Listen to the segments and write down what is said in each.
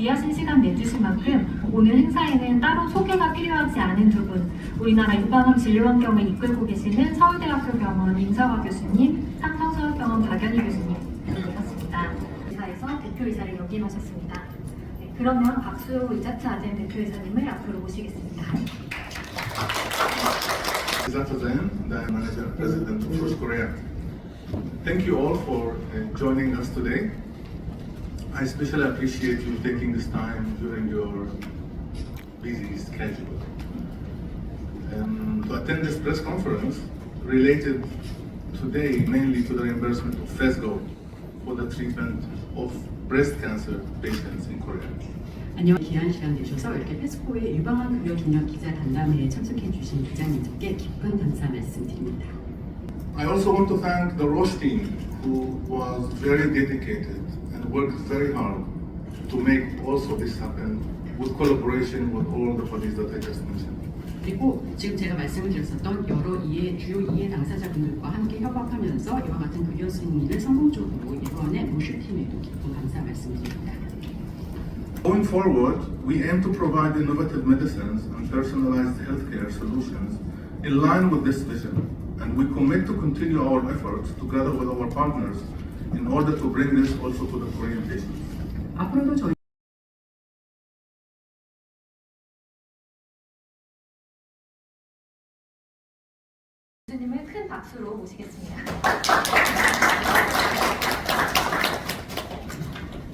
시간 내주신 만큼 오늘 행사에는 따로 소개가 필요하지 않은 두 분, 우리나라 유방암 진료 환경을 이끌고 계시는 서울대학교 병원 임서화 교수님, 삼성서울병원 박연희 교수님 모셨습니다. 회사에서 대표이사를 역임하셨습니다. 네, 그러면 박수호 이자차 아젠 대표이사님을 앞으로 모시겠습니다. Izata Zain, the manager and president of South Korea. Thank you all for uh, joining us today. I especially appreciate you taking this time during your busy schedule um, to attend this press conference related today mainly to the reimbursement of FESGO for the treatment of breast cancer patients in Korea. 안녕 귀한 시간 내셔서 이렇게 페스코의 유방암 급여 중력 기자 단담회에 참석해 주신 기자님들께 깊은 감사 말씀드립니다. I also want to thank the Roche team who was very dedicated and worked very hard to make also this happen with collaboration with all the bodies that I just mentioned. 그리고 지금 제가 말씀을 드렸었던 여러 이해 주요 이해 당사자분들과 함께 협업하면서 이와 같은 급여 승인을 성공적으로 이번에 모슈 팀에도 깊은 감사 말씀드립니다. Going forward, we aim to provide innovative medicines and personalized healthcare solutions in line with this vision, and we commit to continue our efforts together with our partners in order to bring this also to the Korean patients. 앞으로도 저희 교수님을 큰 박수로 모시겠습니다.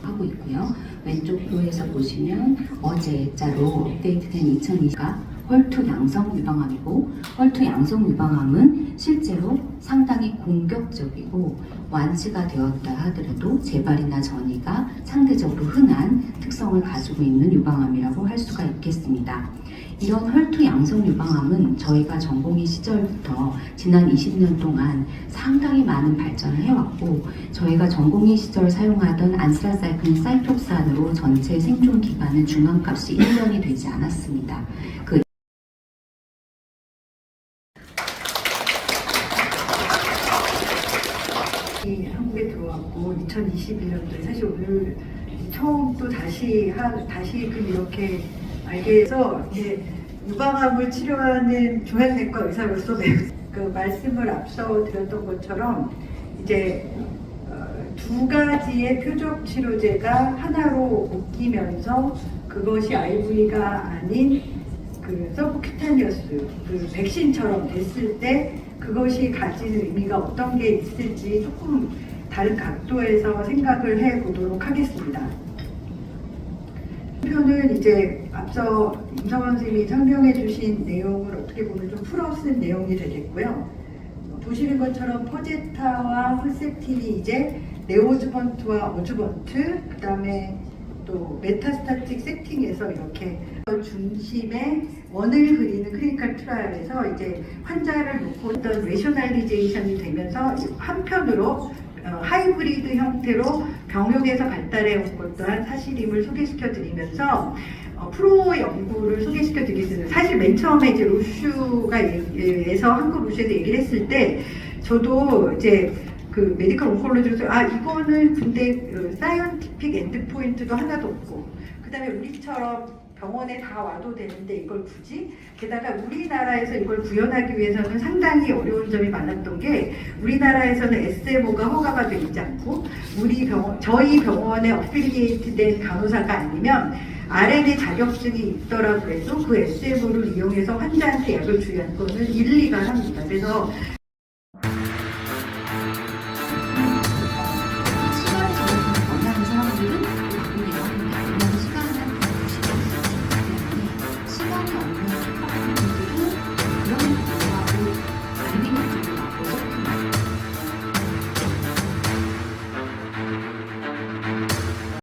하고 있고요. 왼쪽 표에서 보시면 어제 자로 업데이트된 2020가 헐투 양성 유방암이고 헐투 양성 유방암은 실제로 상당히 공격적이고 완치가 되었다 하더라도 재발이나 전이가 상대적으로 흔한 특성을 가지고 있는 유방암이라고 할 수가 있겠습니다. 이런 헐투 양성 유방암은 저희가 전공의 시절부터 지난 20년 동안 상당히 많은 발전을 해왔고 저희가 전공의 시절 사용하던 안스라사이클린 사이톡산으로 전체 생존 기간은 중앙값이 1년이 되지 않았습니다. 그 이 들어왔고 2021년도에 사실 오늘 처음 또 다시 하, 다시금 이렇게 알게 해서 이제 유방암을 치료하는 종양내과 의사로서 그 말씀을 앞서 드렸던 것처럼 이제 어, 두 가지의 표적 치료제가 하나로 묶이면서 그것이 IV가 아닌 그 서브큐타니어스 그 백신처럼 됐을 때 그것이 가지는 의미가 어떤 게 있을지 조금 다른 각도에서 생각을 해 보도록 하겠습니다. 표는 이제 앞서 임성원 선생님이 설명해 주신 내용을 어떻게 보면 좀 풀어 쓴 내용이 되겠고요. 보시는 것처럼 포제타와 홀세틴이 이제 네오즈번트와 어즈번트, 그 다음에 또 메타스타틱 세팅에서 이렇게 중심에 원을 그리는 클리니컬 트라이얼에서 이제 환자를 놓고 어떤 레셔널리제이션이 되면서 한편으로 어, 하이브리드 형태로 병역에서 발달해 온 것 또한 사실임을 소개시켜 드리면서 어, 프로 연구를 소개시켜 드리겠습니다. 사실 맨 처음에 이제 루슈가 에서 한국 루슈에서 얘기를 했을 때 저도 이제 그 메디컬 온콜로지로서 아 이거는 근데 그 사이언티픽 엔드 포인트도 하나도 없고 그 다음에 우리처럼 병원에 다 와도 되는데 이걸 굳이 게다가 우리나라에서 이걸 구현하기 위해서는 상당히 어려운 점이 많았던 게 우리나라에서는 SMO가 허가가 되지 않고 우리 병원 저희 병원에 어필리에이트된 간호사가 아니면 RNA 자격증이 있더라도 해도 그 SMO를 이용해서 환자한테 약을 주의하는 거는 일리가 합니다. 그래서